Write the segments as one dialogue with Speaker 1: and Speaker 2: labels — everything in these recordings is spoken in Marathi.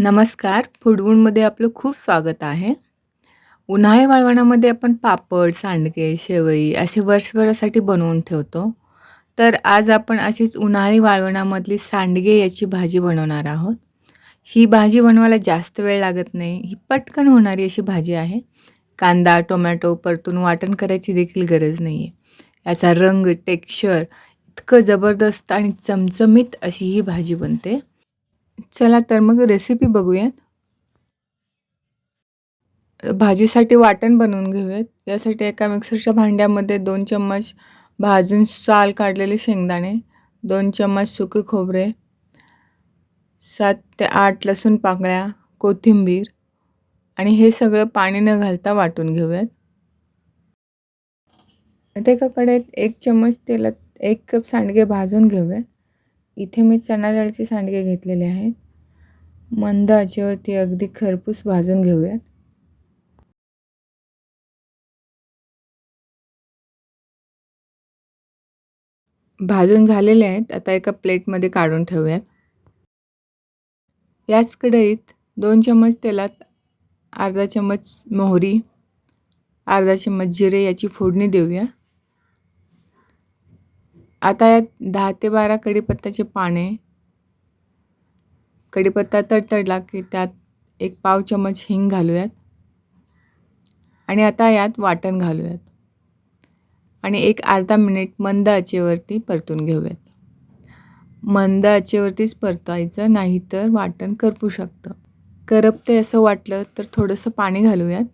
Speaker 1: नमस्कार. फूडवूडमध्ये आपलं खूप स्वागत आहे. उन्हाळी वाळवणामध्ये आपण पापड, सांडगे, शेवई असे वर्षभरासाठी बनवून ठेवतो. तर आज आपण अशीच उन्हाळी वाळवणामधली सांडगे याची भाजी बनवणार आहोत. ही भाजी बनवायला जास्त वेळ लागत नाही. ही पटकन होणारी अशी भाजी आहे. कांदा, टोमॅटो परतून वाटण करायची देखील गरज नाही आहे. याचा रंग, टेक्स्चर इतकं जबरदस्त आणि चमचमीत अशी ही भाजी बनते. चला तर मग रेसिपी बघूयात. भाजीसाठी वाटण बनवून घेऊयात. यासाठी एका मिक्सरच्या भांड्यामध्ये 2 चम्मच भाजून साल काढलेले शेंगदाणे, 2 चम्मच सुके खोबरे, 7 ते 8 लसूण पाकळ्या, कोथिंबीर आणि हे सगळं पाणी न घालता वाटून घेऊयात. आता एका कढईत 1 चम्मच तेलात 1 कप सांडगे भाजून घेऊयात. इथे मी चणा डाळीचे सांडगे घेतलेले आहेत. मंद आचेवरती अगदी खरपूस भाजून घेऊयात. भाजून झालेले आहेत. आता एका प्लेटमध्ये काढून ठेवूयात. याच कढईत दोन चम्मच तेलात अर्धा चम्मच मोहरी, अर्धा चम्मच जिरे याची फोडणी देऊया. आता यात दहा ते 12 कढीपत्त्याचे पाने, कढीपत्ता तडतडला की त्यात एक पाव चमच हिंग घालूयात आणि आता यात वाटण घालूयात आणि एक अर्धा मिनिट मंद आचेवरती परतून घेऊयात. मंद आचेवरतीच परतायचं नाहीतर वाटण करपू शकतं. करपते असं वाटलं तर थोडंसं पाणी घालूयात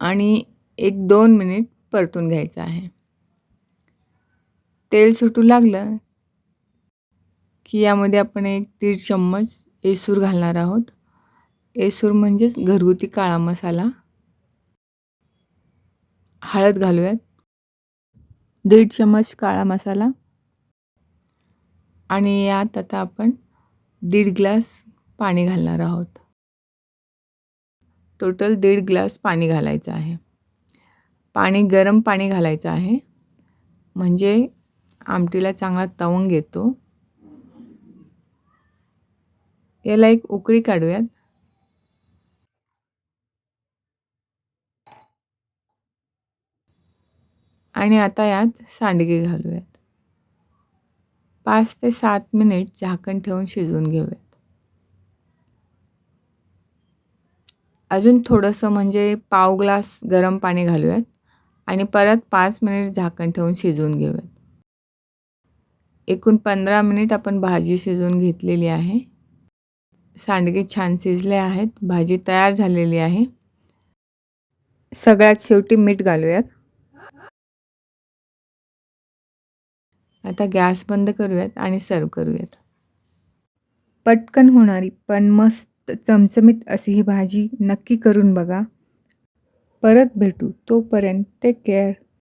Speaker 1: आणि एक दोन मिनिट परतून घ्यायचं आहे. तेल सुटू लागलं की यामध्ये आपण एक दीड चम्मच एसूर घालणार आहोत. एसूर म्हणजेच घरगुती काळा मसाला. हळद घालूयात. दीड चम्मच काळा मसाला आणि यात आता आपण दीड ग्लास पाणी घालणार आहोत. टोटल दीड ग्लास पाणी घालायचं आहे. पाणी गरम पाणी घालायचं आहे. म्हणजे आमटीला चांगला तवंग येतो. याला एक उकळी काढूयात. आणि आता यात सांडगे घालूयात. पाच ते सात मिनिट झाकण ठेवून शिजवून घेऊयात. अजून थोडंसं म्हणजे पाव ग्लास गरम पाणी घालूयात आणि परत पाच मिनिट झाकण ठेवून शिजवून घेऊयात. एकूण 15 मिनिट आपण भाजी शिजवून घेतलेली आहे. सांडगे छान शिजले आहेत. भाजी तयार झालेली आहे. सगळ्यात शेवटी मीठ घालूयात. आता गॅस बंद करूयात आणि सर्व्ह करूयात. पटकन होणारी पण मस्त चमचमीत अशी ही भाजी नक्की करून बघा. परत भेटू. तोपर्यंत टेक केअर.